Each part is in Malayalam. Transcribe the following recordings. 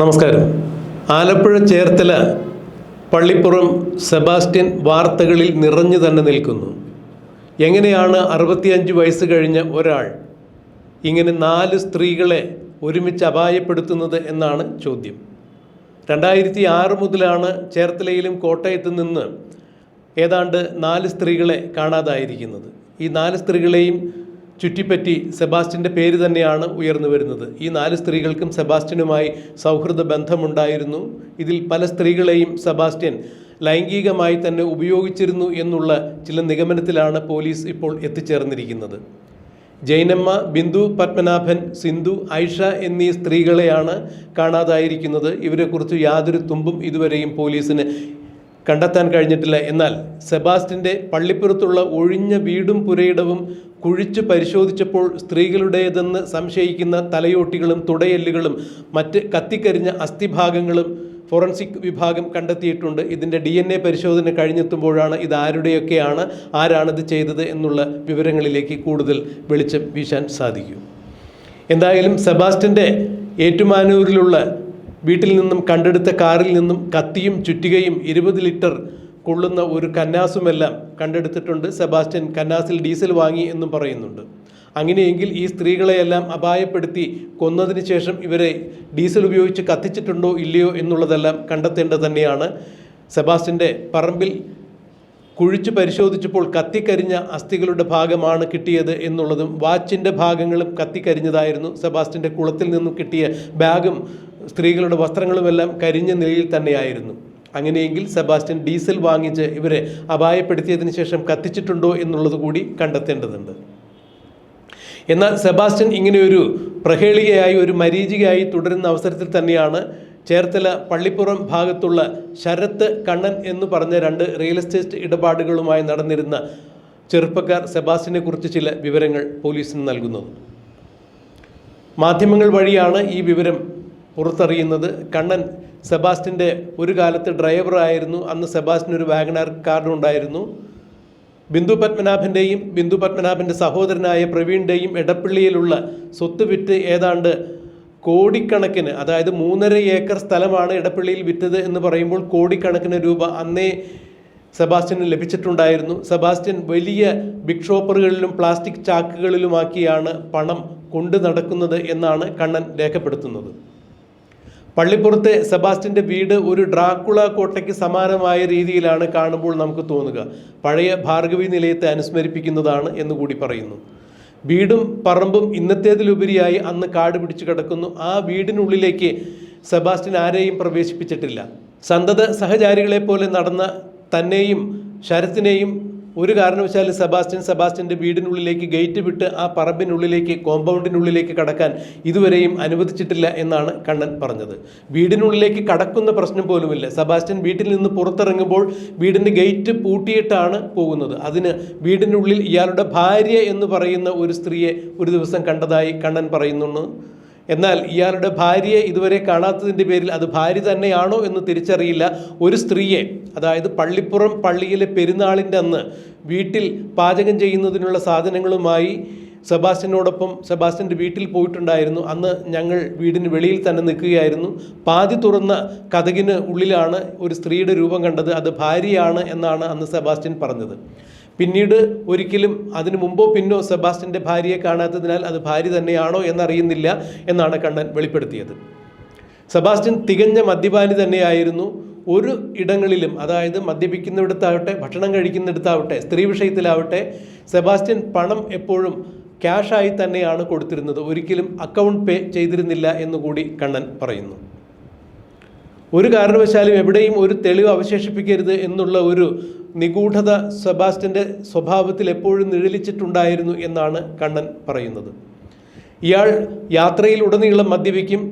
നമസ്കാരം. ആലപ്പുഴ ചേർത്തല പള്ളിപ്പുറം സെബാസ്റ്റ്യൻ വാർത്തകളിൽ നിറഞ്ഞു തന്നെ നിൽക്കുന്നു. എങ്ങനെയാണ് അറുപത്തിയഞ്ച് വയസ്സ് കഴിഞ്ഞ ഒരാൾ ഇങ്ങനെ നാല് സ്ത്രീകളെ ഒരുമിച്ച് അപായപ്പെടുത്തുന്നത് എന്നാണ് ചോദ്യം. രണ്ടായിരത്തി ആറ് മുതലാണ് ചേർത്തലയിലും കോട്ടയത്ത് നിന്ന് ഏതാണ്ട് നാല് സ്ത്രീകളെ കാണാതായിരിക്കുന്നത്. ഈ നാല് സ്ത്രീകളെയും ചുറ്റിപ്പറ്റി സെബാസ്റ്റ്യന്റെ പേര് തന്നെയാണ് ഉയർന്നു വരുന്നത്. ഈ നാല് സ്ത്രീകൾക്കും സെബാസ്റ്റ്യനുമായി സൗഹൃദ ബന്ധമുണ്ടായിരുന്നു. ഇതിൽ പല സ്ത്രീകളെയും സെബാസ്റ്റ്യൻ ലൈംഗികമായി തന്നെ ഉപയോഗിച്ചിരുന്നു എന്നുള്ള ചില നിഗമനത്തിലാണ് പോലീസ് ഇപ്പോൾ എത്തിച്ചേർന്നിരിക്കുന്നത്. ജൈനമ്മ ബിന്ദു പത്മനാഭൻ സിന്ധു ഐഷ എന്നീ സ്ത്രീകളെയാണ് കാണാതായിരിക്കുന്നത്. ഇവരെക്കുറിച്ച് യാതൊരു തുമ്പും ഇതുവരെയും പോലീസിന് കണ്ടെത്താൻ കഴിഞ്ഞിട്ടില്ല. എന്നാൽ സെബാസ്റ്റിന്റെ പള്ളിപ്പുറത്തുള്ള ഒഴിഞ്ഞ വീടും പുരയിടവും കുഴിച്ചു പരിശോധിച്ചപ്പോൾ സ്ത്രീകളുടേതെന്ന് സംശയിക്കുന്ന തലയോട്ടികളും തുടയെല്ലുകളും മറ്റ് കത്തിക്കരിഞ്ഞ അസ്ഥിഭാഗങ്ങളും ഫോറൻസിക് വിഭാഗം കണ്ടെത്തിയിട്ടുണ്ട്. ഇതിന്റെ ഡി എൻ എ പരിശോധന കഴിഞ്ഞെത്തുമ്പോഴാണ് ഇത് ആരുടെയൊക്കെയാണ് ആരാണിത് ചെയ്തത് എന്നുള്ള വിവരങ്ങളിലേക്ക് കൂടുതൽ വെളിച്ചം വീശാൻ സാധിക്കും. എന്തായാലും സെബാസ്റ്റിന്റെ ഏറ്റുമാനൂരിലുള്ള വീട്ടിൽ നിന്നും കണ്ടെടുത്ത കാറിൽ നിന്നും കത്തിയും ചുറ്റികയും ഇരുപത് ലിറ്റർ കൊള്ളുന്ന ഒരു കന്നാസുമെല്ലാം കണ്ടെടുത്തിട്ടുണ്ട്. സെബാസ്റ്റ്യൻ കന്നാസിൽ ഡീസൽ വാങ്ങി എന്നും പറയുന്നുണ്ട്. അങ്ങനെയെങ്കിൽ ഈ സ്ത്രീകളെയെല്ലാം അപായപ്പെടുത്തി കൊന്നതിന് ശേഷം ഇവരെ ഡീസൽ ഉപയോഗിച്ച് കത്തിച്ചിട്ടുണ്ടോ ഇല്ലയോ എന്നുള്ളതെല്ലാം കണ്ടെത്തേണ്ടത് തന്നെയാണ്. സെബാസ്റ്റ്യന്റെ പറമ്പിൽ കുഴിച്ചു പരിശോധിച്ചപ്പോൾ കത്തിക്കരിഞ്ഞ അസ്ഥികളുടെ ഭാഗമാണ് കിട്ടിയത് എന്നുള്ളതും വാച്ചിന്റെ ഭാഗങ്ങളും കത്തിക്കരിഞ്ഞതായിരുന്നു. സെബാസ്റ്റിന്റെ കുളത്തിൽ നിന്നും കിട്ടിയ ബാഗും സ്ത്രീകളുടെ വസ്ത്രങ്ങളുമെല്ലാം കരിഞ്ഞ നിലയിൽ തന്നെയായിരുന്നു. അങ്ങനെയെങ്കിൽ സെബാസ്റ്റ്യൻ ഡീസൽ വാങ്ങിച്ച് ഇവരെ അപായപ്പെടുത്തിയതിനു ശേഷം കത്തിച്ചിട്ടുണ്ടോ എന്നുള്ളത് കൂടി കണ്ടെത്തേണ്ടതുണ്ട്. എന്നാൽ സെബാസ്റ്റ്യൻ ഇങ്ങനെയൊരു പ്രഹേളികയായി ഒരു മരീചികയായി തുടരുന്ന അവസരത്തിൽ തന്നെയാണ് ചേർത്തല പള്ളിപ്പുറം ഭാഗത്തുള്ള ശരത്ത് കണ്ണൻ എന്ന് പറഞ്ഞ രണ്ട് റിയൽ എസ്റ്റേറ്റ് ഇടപാടുകളുമായി നടന്നിരുന്ന ചെറുപ്പക്കാർ സെബാസ്റ്റിനെ കുറിച്ച് ചില വിവരങ്ങൾ പോലീസിന് നൽകുന്നത് മാധ്യമങ്ങൾ വഴിയാണ് ഈ വിവരം പുറത്തറിയുന്നത് കണ്ണൻ സെബാസ്റ്റിന്റെ ഒരു കാലത്ത് ഡ്രൈവറായിരുന്നു. അന്ന് സെബാസ്റ്റിന് ഒരു വാഗനാർ കാർഡ് ഉണ്ടായിരുന്നു. ബിന്ദു പത്മനാഭന്റെയും ബിന്ദു പത്മനാഭന്റെ സഹോദരനായ പ്രവീണിന്റെയും ഇടപ്പള്ളിയിലുള്ള സ്വത്ത് വിറ്റ് ഏതാണ്ട് കോടിക്കണക്കിന് അതായത് മൂന്നര ഏക്കർ സ്ഥലമാണ് ഇടപ്പള്ളിയിൽ വിറ്റത് എന്ന് പറയുമ്പോൾ കോടിക്കണക്കിന് രൂപ അന്നേ സെബാസ്റ്റ്യന് ലഭിച്ചിട്ടുണ്ടായിരുന്നു. സെബാസ്റ്റ്യൻ വലിയ ബിഗ് ഷോപ്പറുകളിലും പ്ലാസ്റ്റിക് ചാക്കുകളിലുമാക്കിയാണ് പണം കൊണ്ടു നടക്കുന്നത് എന്നാണ് കണ്ണൻ രേഖപ്പെടുത്തുന്നത്. പള്ളിപ്പുറത്തെ സെബാസ്റ്റിന്റെ വീട് ഒരു ഡ്രാക്കുള കോട്ടയ്ക്ക് സമാനമായ രീതിയിലാണ് കാണുമ്പോൾ നമുക്ക് തോന്നുക. പഴയ ഭാർഗവി നിലയത്തെ അനുസ്മരിപ്പിക്കുന്നതാണ് എന്ന് കൂടി പറയുന്നു. വീടും പറമ്പും ഇന്നത്തേതിലുപരിയായി അന്ന് കാട് പിടിച്ചു കിടക്കുന്നു. ആ വീടിനുള്ളിലേക്ക് സെബാസ്റ്റിൻ ആരെയും പ്രവേശിപ്പിച്ചിട്ടില്ല. സന്തത സഹചാരികളെ പോലെ നടന്ന തന്നെയും ശരത്തിനെയും ഒരു കാരണവശാലും സെബാസ്റ്റ്യൻ സെബാസ്റ്റ്യന്റെ വീടിനുള്ളിലേക്ക് ഗേറ്റ് വിട്ട് ആ പറമ്പിനുള്ളിലേക്ക് കോമ്പൗണ്ടിനുള്ളിലേക്ക് കടക്കാൻ ഇതുവരെയും അനുവദിച്ചിട്ടില്ല എന്നാണ് കണ്ണൻ പറഞ്ഞത്. വീടിനുള്ളിലേക്ക് കടക്കുന്ന പ്രശ്നം പോലുമില്ല. സെബാസ്റ്റ്യൻ വീട്ടിൽ നിന്ന് പുറത്തിറങ്ങുമ്പോൾ വീടിന്റെ ഗേറ്റ് പൂട്ടിയിട്ടാണ് പോകുന്നത്. അതിന് വീടിനുള്ളിൽ ഇയാളുടെ ഭാര്യ എന്ന് പറയുന്ന ഒരു സ്ത്രീയെ ഒരു ദിവസം കണ്ടതായി കണ്ണൻ പറയുന്നു എന്നാൽ ഇയാളുടെ ഭാര്യയെ ഇതുവരെ കാണാത്തതിന്റെ പേരിൽ അത് ഭാര്യ തന്നെയാണോ എന്ന് തിരിച്ചറിയില്ല. ഒരു സ്ത്രീയെ അതായത് പള്ളിപ്പുറം പള്ളിയിലെ പെരുന്നാളിന്റെ അന്ന് വീട്ടിൽ പാചകം ചെയ്യുന്നതിനുള്ള സാധനങ്ങളുമായി സെബാസ്റ്റ്യനോടൊപ്പം സെബാസ്റ്റ്യന്റെ വീട്ടിൽ പോയിട്ടുണ്ടായിരുന്നു. അന്ന് ഞങ്ങൾ വീടിന് വെളിയിൽ തന്നെ നിൽക്കുകയായിരുന്നു. പാതി തുറന്ന കഥകിന് ഉള്ളിലാണ് ഒരു സ്ത്രീയുടെ രൂപം കണ്ടത്. അത് ഭാര്യയാണ് എന്നാണ് അന്ന് സെബാസ്റ്റ്യൻ പറഞ്ഞത്. പിന്നീട് ഒരിക്കലും അതിനു മുമ്പോ പിന്നോ സെബാസ്റ്റ്യന്റെ ഭാര്യയെ കാണാത്തതിനാൽ അത് ഭാര്യ തന്നെയാണോ എന്നറിയുന്നില്ല എന്നാണ് കണ്ണൻ വെളിപ്പെടുത്തിയത്. സെബാസ്റ്റ്യൻ തികഞ്ഞ മദ്യപാനി തന്നെയായിരുന്നു. ഒരു ഇടങ്ങളിലും അതായത് മദ്യപിക്കുന്നിടത്താവട്ടെ ഭക്ഷണം കഴിക്കുന്നിടത്താവട്ടെ സ്ത്രീ വിഷയത്തിലാവട്ടെ സെബാസ്റ്റ്യൻ പണം എപ്പോഴും ക്യാഷായി തന്നെയാണ് കൊടുത്തിരുന്നത്. ഒരിക്കലും അക്കൗണ്ട് പേ ചെയ്തിരുന്നില്ല എന്നുകൂടി കണ്ണൻ പറയുന്നു. ഒരു കാരണവശാലും എവിടെയും ഒരു തെളിവ് അവശേഷിപ്പിക്കരുത് എന്നുള്ള ഒരു നിഗൂഢത സെബാസ്റ്റ്യന്റെ സ്വഭാവത്തിൽ എപ്പോഴും നിഴലിച്ചിട്ടുണ്ടായിരുന്നു എന്നാണ് കണ്ണൻ പറയുന്നത്. ഇയാൾ യാത്രയിൽ ഉടനീളം മദ്യപിക്കും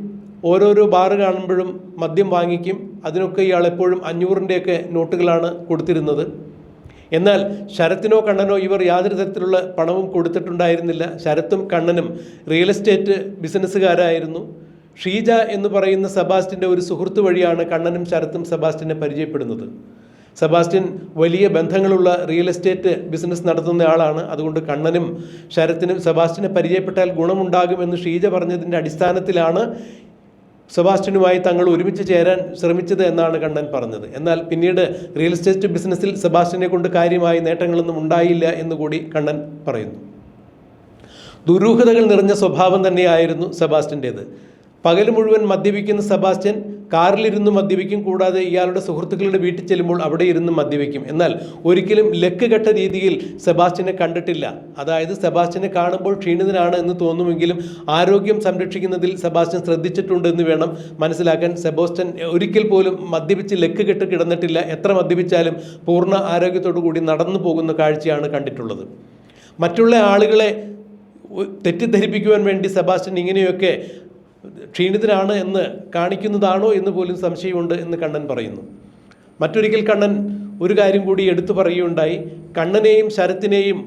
ഓരോരോ ബാറ് കാണുമ്പോഴും മദ്യം വാങ്ങിക്കും അതിനൊക്കെ ഇയാൾ എപ്പോഴും അഞ്ഞൂറിന്റെയൊക്കെ നോട്ടുകളാണ് കൊടുത്തിരുന്നത്. എന്നാൽ ശരത്തിനോ കണ്ണനോ ഇവർ യാതൊരു തരത്തിലുള്ള പണവും കൊടുത്തിട്ടുണ്ടായിരുന്നില്ല. ശരത്തും കണ്ണനും റിയൽ എസ്റ്റേറ്റ് ബിസിനസ്സുകാരായിരുന്നു ഷീജ എന്ന് പറയുന്ന സെബാസ്റ്റിന്റെ ഒരു സുഹൃത്ത് വഴിയാണ് കണ്ണനും ശരത്തും സെബാസ്റ്റിനെ പരിചയപ്പെടുന്നത്. സെബാസ്റ്റ്യൻ വലിയ ബന്ധങ്ങളുള്ള റിയൽ എസ്റ്റേറ്റ് ബിസിനസ് നടത്തുന്ന ആളാണ്. അതുകൊണ്ട് കണ്ണനും ശരത്തിനും സെബാസ്റ്റ്യനെ പരിചയപ്പെട്ടാൽ ഗുണമുണ്ടാകുമെന്ന് ഷീജ പറഞ്ഞതിന്റെ അടിസ്ഥാനത്തിലാണ് സെബാസ്റ്റ്യനുമായി തങ്ങൾ ഒരുമിച്ച് ചേരാൻ ശ്രമിച്ചത് എന്നാണ് കണ്ണൻ പറഞ്ഞത്. എന്നാൽ പിന്നീട് റിയൽ എസ്റ്റേറ്റ് ബിസിനസ്സിൽ സെബാസ്റ്റ്യനെ കൊണ്ട് കാര്യമായി നേട്ടങ്ങളൊന്നും ഉണ്ടായില്ല എന്നുകൂടി കണ്ണൻ പറയുന്നു. ദുരൂഹതകൾ നിറഞ്ഞ സ്വഭാവം തന്നെയായിരുന്നു സെബാസ്റ്റ്യന്റേത്. പകൽ മുഴുവൻ മദ്യപിക്കുന്ന സെബാസ്റ്റ്യൻ കാറിലിരുന്ന് മദ്യപിക്കും കൂടാതെ ഇയാളുടെ സുഹൃത്തുക്കളുടെ വീട്ടിൽ ചെല്ലുമ്പോൾ അവിടെ ഇരുന്ന് മദ്യപിക്കും. എന്നാൽ ഒരിക്കലും ലക്ക് കെട്ട രീതിയിൽ സെബാസ്റ്റിനെ കണ്ടിട്ടില്ല. അതായത് സെബാസ്റ്റിനെ കാണുമ്പോൾ ക്ഷീണിതനാണ് എന്ന് തോന്നുമെങ്കിലും ആരോഗ്യം സംരക്ഷിക്കുന്നതിൽ സെബാസ്റ്റ്യൻ ശ്രദ്ധിച്ചിട്ടുണ്ട് എന്ന് വേണം മനസ്സിലാക്കാൻ. സെബോസ്റ്റൻ ഒരിക്കൽ പോലും മദ്യപിച്ച് ലക്ക് കെട്ട് കിടന്നിട്ടില്ല. എത്ര മദ്യപിച്ചാലും പൂർണ ആരോഗ്യത്തോടു കൂടി നടന്നു പോകുന്ന കാഴ്ചയാണ് കണ്ടിട്ടുള്ളത്. മറ്റുള്ള ആളുകളെ തെറ്റിദ്ധരിപ്പിക്കുവാൻ വേണ്ടി സെബാസ്റ്റ്യൻ ഇങ്ങനെയൊക്കെ ക്ഷീണിതനാണ് എന്ന് കാണിക്കുന്നതാണോ എന്ന് പോലും സംശയമുണ്ട് എന്ന് കണ്ണൻ പറയുന്നു. മറ്റൊരിക്കൽ കണ്ണൻ ഒരു കാര്യം കൂടി എടുത്തു പറയുകയുണ്ടായി. കണ്ണനെയും ശരത്തിനെയും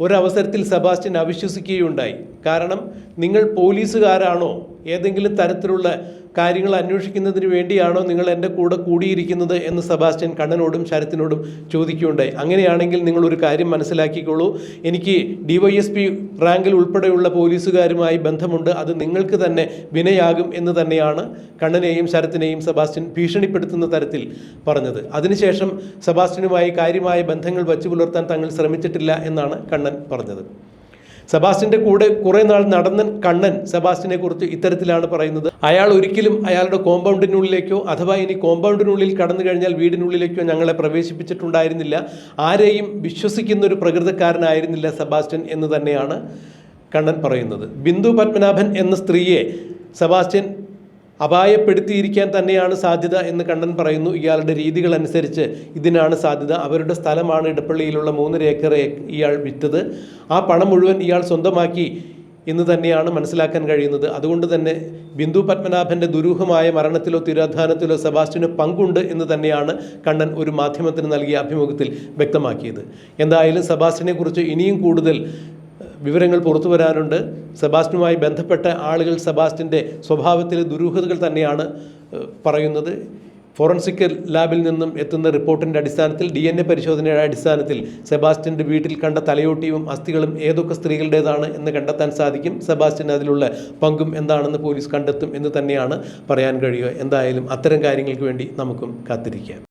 ഒരവസരത്തിൽ സെബാസ്റ്റ്യൻ അവിശ്വസിക്കുകയുണ്ടായി. കാരണം നിങ്ങൾ പോലീസുകാരാണോ? ഏതെങ്കിലും തരത്തിലുള്ള കാര്യങ്ങൾ അന്വേഷിക്കുന്നതിന് വേണ്ടിയാണോ നിങ്ങൾ എന്റെ കൂടെ കൂടിയിരിക്കുന്നത് എന്ന് സെബാസ്റ്റ്യൻ കണ്ണനോടും ശരത്തിനോടും ചോദിക്കുകയുണ്ടായി. അങ്ങനെയാണെങ്കിൽ നിങ്ങൾ ഒരു കാര്യം മനസ്സിലാക്കിക്കോളൂ. എനിക്ക് ഡിവൈഎസ്പി റാങ്കിൽ ഉൾപ്പെടെയുള്ള പോലീസുകാരുമായി ബന്ധമുണ്ട്. അത് നിങ്ങൾക്ക് തന്നെ വിനയാകും എന്ന് തന്നെയാണ് കണ്ണനെയും ശരത്തിനെയും സെബാസ്റ്റ്യൻ ഭീഷണിപ്പെടുത്തുന്ന തരത്തിൽ പറഞ്ഞത്. അതിനുശേഷം സെബാസ്റ്റ്യനുമായി കാര്യമായ ബന്ധങ്ങൾ വച്ചു പുലർത്താൻ തങ്ങൾ ശ്രമിച്ചിട്ടില്ല എന്നാണ് കണ്ണൻ പറഞ്ഞത്. സെബാസ്റ്റ്യന്റെ കൂടെ കുറേ നാൾ നടന്നൻ കണ്ണൻ സെബാസ്റ്റിനെ കുറിച്ച് ഇത്തരത്തിലാണ് പറയുന്നത്. അയാൾ ഒരിക്കലും അയാളുടെ കോമ്പൗണ്ടിനുള്ളിലേക്കോ അഥവാ ഇനി കോമ്പൗണ്ടിനുള്ളിൽ കടന്നു കഴിഞ്ഞാൽ വീടിനുള്ളിലേക്കോ ഞങ്ങളെ പ്രവേശിപ്പിച്ചിട്ടുണ്ടായിരുന്നില്ല. ആരെയും വിശ്വസിക്കുന്ന ഒരു പ്രകൃതക്കാരനായിരുന്നില്ല സെബാസ്റ്റ്യൻ എന്ന് തന്നെയാണ് കണ്ണൻ പറയുന്നത്. ബിന്ദു പത്മനാഭൻ എന്ന സ്ത്രീയെ സെബാസ്റ്റ്യൻ അപായപ്പെടുത്തിയിരിക്കാൻ തന്നെയാണ് സാധ്യത എന്ന് കണ്ണൻ പറയുന്നു. ഇയാളുടെ രീതികൾ അനുസരിച്ച് ഇതിനാണ് സാധ്യത. അവരുടെ സ്ഥലമാണ് ഇടപ്പള്ളിയിലുള്ള മൂന്നര ഏക്കർ ഇയാൾ വിറ്റത്. ആ പണം മുഴുവൻ ഇയാൾ സ്വന്തമാക്കി എന്ന് തന്നെയാണ് മനസ്സിലാക്കാൻ കഴിയുന്നത്. അതുകൊണ്ട് തന്നെ ബിന്ദു പത്മനാഭന്റെ ദുരൂഹമായ മരണത്തിലോ തിരോധാനത്തിലോ സെബാസ്റ്റ്യന് പങ്കുണ്ട് എന്ന് തന്നെയാണ് കണ്ണൻ ഒരു മാധ്യമത്തിന് നൽകിയ അഭിമുഖത്തിൽ വ്യക്തമാക്കിയത്. എന്തായാലും സെബാസ്റ്റ്യനെക്കുറിച്ച് ഇനിയും കൂടുതൽ വിവരങ്ങൾ പുറത്തു വരാനുണ്ട്. സെബാസ്റ്റിനുമായി ബന്ധപ്പെട്ട ആളുകൾ സെബാസ്റ്റിന്റെ സ്വഭാവത്തിലെ ദുരൂഹതകൾ തന്നെയാണ് പറയുന്നത്. ഫോറൻസിക് ലാബിൽ നിന്നും എത്തുന്ന റിപ്പോർട്ടിന്റെ അടിസ്ഥാനത്തിൽ ഡി എൻ എ പരിശോധനയുടെ അടിസ്ഥാനത്തിൽ സെബാസ്റ്റ്യന്റെ വീട്ടിൽ കണ്ട തലയോട്ടിയും അസ്ഥികളും ഏതൊക്കെ സ്ത്രീകളുടേതാണ് എന്ന് കണ്ടെത്താൻ സാധിക്കും. സെബാസ്റ്റ്യൻ അതിലുള്ള പങ്കും എന്താണെന്ന് പോലീസ് കണ്ടെത്തും എന്ന് തന്നെയാണ് പറയാൻ കഴിയുക. എന്തായാലും അത്തരം കാര്യങ്ങൾക്ക് വേണ്ടി നമുക്കും കാത്തിരിക്കാം.